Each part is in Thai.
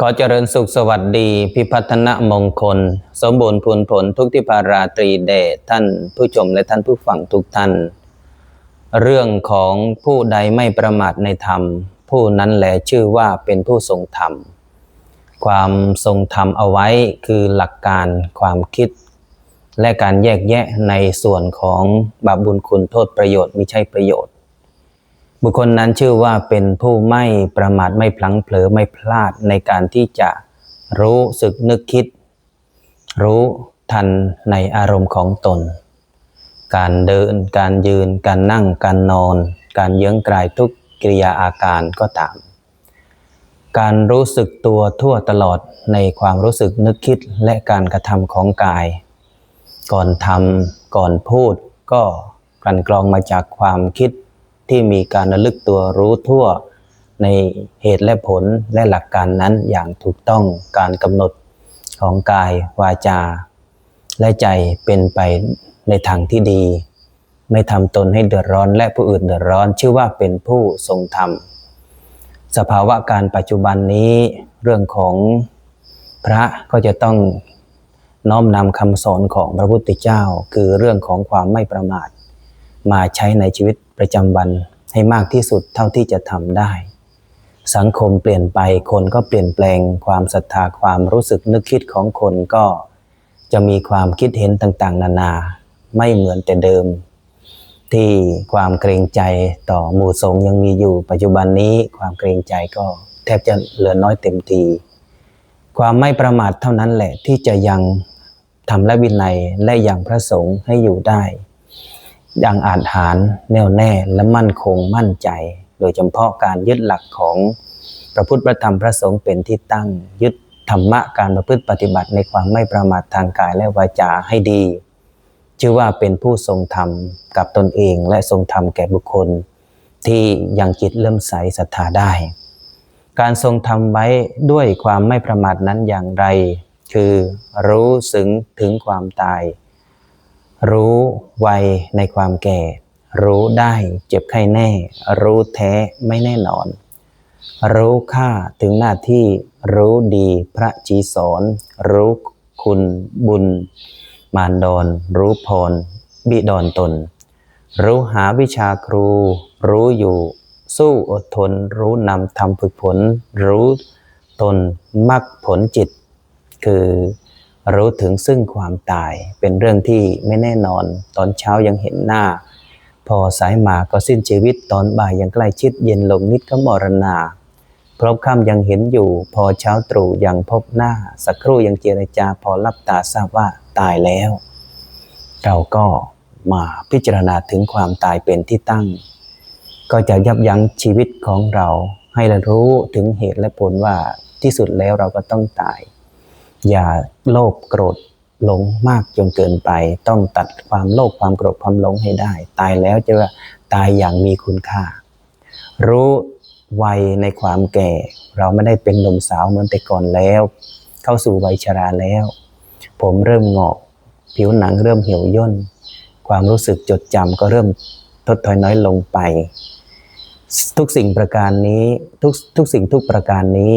ขอเจริญสุขสวัสดี พิพัฒนมงคล สมบูรณ์พูนผลทุกที่พาราตรีเดชท่านผู้ชมและท่านผู้ฟังทุกท่าน เรื่องของผู้ใดไม่ประมาทในธรรม ผู้นั้นแหละชื่อว่าเป็นผู้ทรงธรรม ความทรงธรรมเอาไว้คือหลักการความคิด และการแยกแยะในส่วนของบาปบุญคุณโทษประโยชน์ไมิใช่ประโยชน์ บุคคลนั้นชื่อว่าเป็นผู้ไม่ประมาทไม่พลั้งเผลอไม่พลาดในการที่จะรู้สึกนึกคิด รู้ทันในอารมณ์ของตน การเดิน การยืน การนั่ง การนอน การเยื้องกลายทุกกิริยาอาการก็ตาม การรู้สึกตัวทั่วตลอดในความรู้สึกนึกคิดและการกระทำของกาย ก่อนทำก่อนพูดก็กลั่นกรองมาจากความคิด ที่มีการระลึกตัวรู้ทั่ว ในเหตุและผลและหลักการนั้นอย่างถูกต้องการกำหนดของกายวาจา และใจเป็นไปในทางที่ดี ไม่ทำตนให้เดือดร้อนและผู้อื่นเดือดร้อนชื่อว่าเป็นผู้ทรงธรรม สภาวะการปัจจุบันนี้เรื่องของพระก็จะต้องน้อมนำคำสอนของพระพุทธเจ้า คือเรื่องของความไม่ประมาท มาใช้ในชีวิต ประจำวันให้มากที่สุดเท่าที่จะทำได้ สังคมเปลี่ยนไปคนก็เปลี่ยนแปลงความศรัทธาความรู้สึกนึกคิดของคนก็จะมีความคิดเห็นต่างๆ นานา ไม่เหมือนแต่เดิม ที่ความเกรงใจต่อหมู่สงยังมีอยู่ ปัจจุบันนี้ความเกรงใจก็แทบจะเหลือน้อยเต็มทีความไม่ประมาทเท่านั้นแหละที่จะยังทำและวินัยและยังพระสงฆ์ให้อยู่ได้ อย่างอาจหารแน่วแน่และมั่นคงมั่นใจ โดยเฉพาะการยึดหลักของพระพุทธพระธรรมพระสงฆ์เป็นที่ตั้งยึดธรรมะการประพฤติปฏิบัติในความไม่ประมาททางกายและวาจาให้ดี ชื่อว่าเป็นผู้ทรงธรรมกับตนเองและทรงธรรมแก่บุคคล ที่ยังจิตเริ่มใสศรัทธาได้ การทรงธรรมไว้ด้วยความไม่ประมาทนั้นอย่างไร คือรู้สึงถึงความตาย รู้ไวในความแก่ รู้ได้เจ็บไข้แน่ รู้แท้ไม่แน่นอน รู้ค่าถึงหน้าที่รู้ดีพระจีสอน รู้คุณบุญ มารดอนรู้พร บิดอนตน รู้หาวิชาครู รู้อยู่ สู้อดทน รู้นำทำฝึกผล รู้ตนมักผลจิต คือ รู้ถึงซึ่งความตายเป็นเรื่องที่ไม่แน่นอน ตอนเช้ายังเห็นหน้า พอสายมาก็สิ้นชีวิตตอนบ่ายยังใกล้ชิดเย็นลงนิดก็มรณาพรบค่ำยังเห็นอยู่ พอเช้าตรู่ยังพบหน้า สักครู่ยังเจรจาพอรับตาทราบว่าตายแล้ว เราก็มาพิจารณาถึงความตายเป็นที่ตั้ง ก็จะยับยั้งชีวิตของเรา ให้เรารู้ถึงเหตุและผลว่าที่สุดแล้วเราก็ต้องตาย อย่าโลภโกรธหลงมากจนเกินไป ต้องตัดความโลภความโกรธความหลงให้ได้ ตายแล้วจะว่าตายอย่างมีคุณค่า รู้วัยในความแก่ เราไม่ได้เป็นหนุ่มสาวเหมือนแต่ก่อนแล้ว เข้าสู่วัยชราแล้ว ผมเริ่มงอก ผิวหนังเริ่มเหี่ยวย่น ความรู้สึกจดจำก็เริ่มทดถอยน้อยลงไป ทุกสิ่งประการนี้ทุกทุกสิ่งทุกประการนี้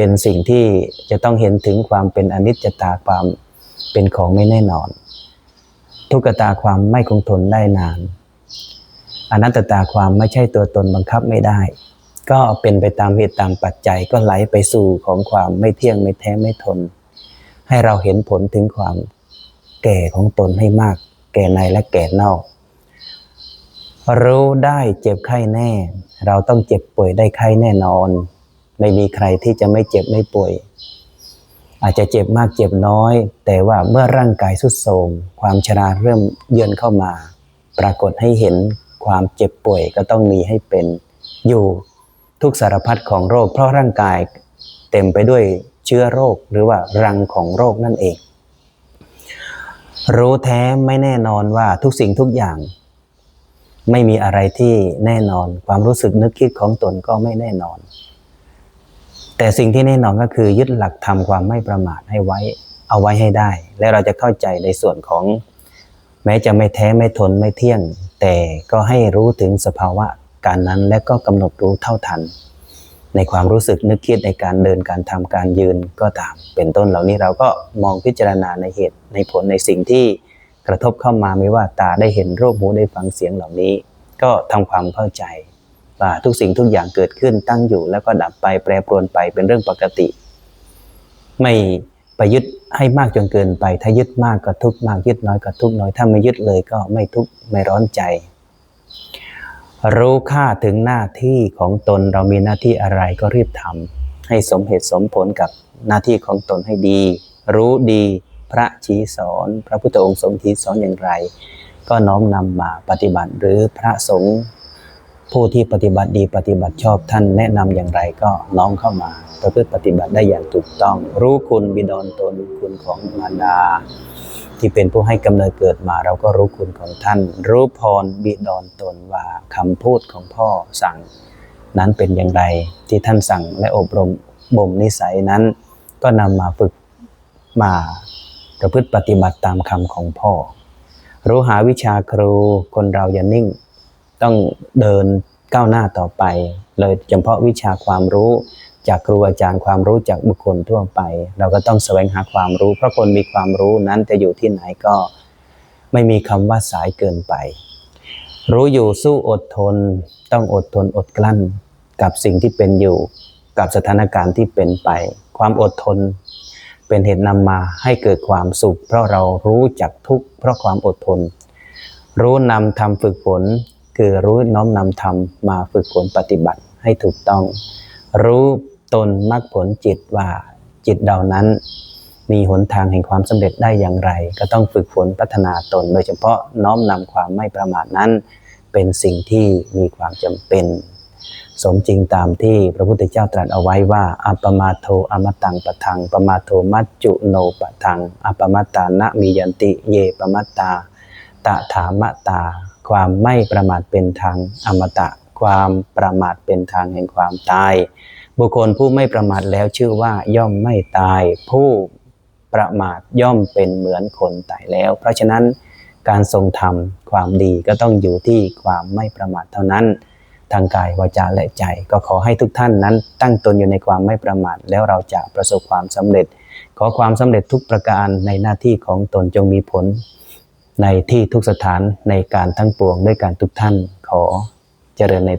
เป็นสิ่งที่จะต้องเห็นถึงความเป็นอนิจจตาความเป็นของไม่แน่นอน ทุกตาความไม่คงทนได้นาน อนัตตาความไม่ใช่ตัวตนบังคับไม่ได้ ก็เป็นไปตามเหตุตามปัจจัยก็ไหลไปสู่ของความไม่เที่ยงไม่แท้ไม่ทน ให้เราเห็นผลถึงความแก่ของตนให้มาก แก่ในและแก่นอกรู้ได้เจ็บไข้แน่ เราต้องเจ็บป่วยได้ไข้แน่นอน ไม่มีใครที่จะไม่เจ็บไม่ป่วย อาจจะเจ็บมากเจ็บน้อย แต่ว่าเมื่อร่างกายสุดโทรมความชราเริ่มเยือนเข้ามา ปรากฏให้เห็นความเจ็บป่วยก็ต้องมีให้เป็นอยู่ทุกสารพัดของโรค เพราะร่างกายเต็มไปด้วยเชื้อโรคหรือว่ารังของโรคนั่นเอง รู้แท้ไม่แน่นอนว่าทุกสิ่งทุกอย่าง ไม่มีอะไรที่แน่นอนความรู้สึกนึกคิดของตนก็ไม่แน่นอน แต่สิ่งที่แน่นอนก็คือยึดหลักทำความไม่ประมาทให้ไว้เอาไว้ให้ได้ และเราจะเข้าใจในส่วนของ แม้จะไม่แท้ไม่ทนไม่เที่ยง แต่ก็ให้รู้ถึงสภาวะการนั้นและก็กำหนดรู้เท่าทัน ในความรู้สึกนึกคิดในการเดินการทำการยืนก็ตาม เป็นต้นเหล่านี้เราก็มองพิจารณาในเหตุในผลในสิ่งที่กระทบเข้ามาไม่ว่าตาได้เห็นรูปหูได้ฟังเสียงเหล่านี้ ก็ทำความเข้าใจ ทุกสิ่งทุกอย่างเกิดขึ้นตั้งอยู่ แล้วก็ดับไปแปรปรวนไปเป็นเรื่องปกติ ไม่ไปยึดให้มากจนเกินไป ถ้ายึดมากก็ทุกมากยึดน้อยก็ทุกน้อย ถ้าไม่ยึดเลยก็ไม่ทุกไม่ร้อนใจ รู้ค่าถึงหน้าที่ของตนเรามีหน้าที่อะไรก็รีบทำให้สมเหตุสมผลกับหน้าที่ของตนให้ดี รู้ดีพระชี้สอน พระพุทธองค์ทรงชี้สอนอย่างไร ก็น้อมนำมาปฏิบัติหรือพระสงฆ์ ผู้ที่ปฏิบัติดีปฏิบัติชอบท่านแนะนำอย่างไรก็น้อมเข้ามาประพฤติปฏิบัติได้อย่างถูกต้อง รู้คุณบิดรตนคุณของมารดา ที่เป็นผู้ให้กำเนิดเกิดมา เราก็รู้คุณของท่าน รู้พรบิดรตนว่าคำพูดของพ่อสั่ง นั้นเป็นอย่างไรที่ท่านสั่งและอบรมบ่มนิสัยนั้น ก็นำมาฝึกมาประพฤติปฏิบัติตามคำของพ่อ รู้หาวิชาครูคนเราอย่านิ่ง ต้องเดินก้าวหน้าต่อไป เลยเฉพาะวิชาความรู้จากครูอาจารย์ความรู้จากบุคคลทั่วไป เราก็ต้องแสวงหาความรู้ เพราะคนมีความรู้นั้นจะอยู่ที่ไหนก็ไม่มีคำว่าสายเกินไป รู้อยู่สู้อดทน ต้องอดทนอดกลั้น กับสิ่งที่เป็นอยู่กับสถานการณ์ที่เป็นไป ความอดทน เป็นเหตุนำมาให้เกิดความสุข เพราะเรารู้จักทุกข์เพราะความอดทน รู้นำทำฝึกฝน คือรู้น้อมนำธรรมมาฝึกฝนปฏิบัติให้ถูกต้อง รู้ตนมรรคผลจิตว่าจิตเรานั้น มีหนทางแห่งความสำเร็จได้อย่างไร ก็ต้องฝึกฝนพัฒนาตน โดยเฉพาะน้อมนำความไม่ประมาทนั้น เป็นสิ่งที่มีความจำเป็น สมจริงตามที่พระพุทธเจ้าตรัสเอาไว้ว่าอัปปมาโทอมตังปะทังปมาโทมัจจุโนปะทังอัปปมัตานะมียันติเยปมัตตาตถามตา ความไม่ประมาทเป็นทางอมตะ ความประมาทเป็นทางแห่งความตาย บุคคลผู้ไม่ประมาทแล้วชื่อว่าย่อมไม่ตาย ผู้ประมาทย่อมเป็นเหมือนคนตายแล้ว เพราะฉะนั้นการทรงธรรมความดีก็ต้องอยู่ที่ความไม่ประมาทเท่านั้น ทางกายวาจาและใจ ก็ขอให้ทุกท่านนั้น ตั้งตนอยู่ในความไม่ประมาทแล้วเราจะประสบความสำเร็จ ขอความสำเร็จทุกประการในหน้าที่ของตนจงมีผล ในที่ทุกสถานในการทั้งปวงด้วยการทุกท่านขอเจริญใน